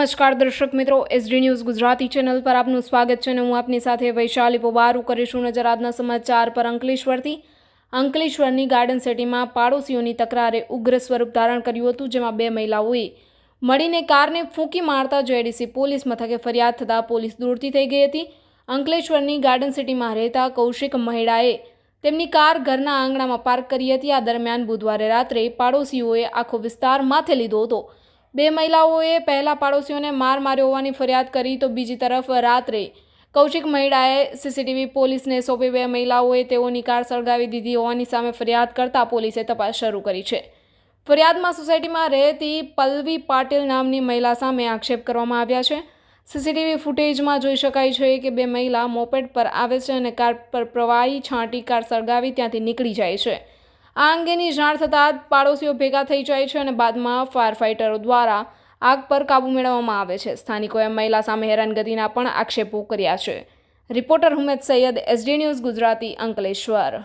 નમસ્કાર દર્શક મિત્રો એસડી ન્યૂઝ ગુજરાતી ચેનલ પર આપનું સ્વાગત છે અને હું આપની સાથે વૈશાલી પોબારું કરીશું નજર આજના સમાચાર પર અંકલેશ્વરથી. અંકલેશ્વરની ગાર્ડન સિટીમાં પાડોશીઓની તકરારે ઉગ્ર સ્વરૂપ ધારણ કર્યું હતું, જેમાં બે મહિલાઓએ મળીને કારને ફૂંકી મારતા જેડીસી પોલીસ મથકે ફરિયાદ થતાં પોલીસ દૂરથી થઈ ગઈ હતી. અંકલેશ્વરની ગાર્ડન સિટીમાં રહેતા કૌશિક મહિડાએ તેમની કાર ઘરના આંગણામાં પાર્ક કરી હતી. આ દરમિયાન બુધવારે રાત્રે પાડોશીઓએ આખો વિસ્તાર માથે લીધો હતો. બે મહિલાઓએ પહેલા પાડોશીઓને માર માર્યો હોવાની ફરિયાદ કરી તો બીજી તરફ રાત્રે કૌશિક મહિડાએ સીસીટીવી પોલીસને સોંપી બે મહિલાઓએ તેઓની કાર સળગાવી દીધી હોવાની સામે ફરિયાદ કરતા પોલીસે તપાસ શરૂ કરી છે. ફરિયાદમાં સોસાયટીમાં રહેતી પલ્લવી પાટીલ નામની મહિલા સામે આક્ષેપ કરવામાં આવ્યા છે. સીસીટીવી ફૂટેજમાં જોઈ શકાય છે કે બે મહિલા મોપેડ પર આવે છે અને કાર પર પ્રવાહી છાંટી કાર સળગાવી ત્યાંથી નીકળી જાય છે. આ અંગેની જાણ થતાં પાડોશીઓ ભેગા થઈ જાય છે અને બાદમાં ફાયર ફાઇટરો દ્વારા આગ પર કાબૂ મેળવવામાં આવે છે. સ્થાનિકોએ મહિલા સામે હેરાનગતિના પણ આક્ષેપો કર્યા છે. Reporter Humed Saiyed, S D news Gujarati Ankleshwar.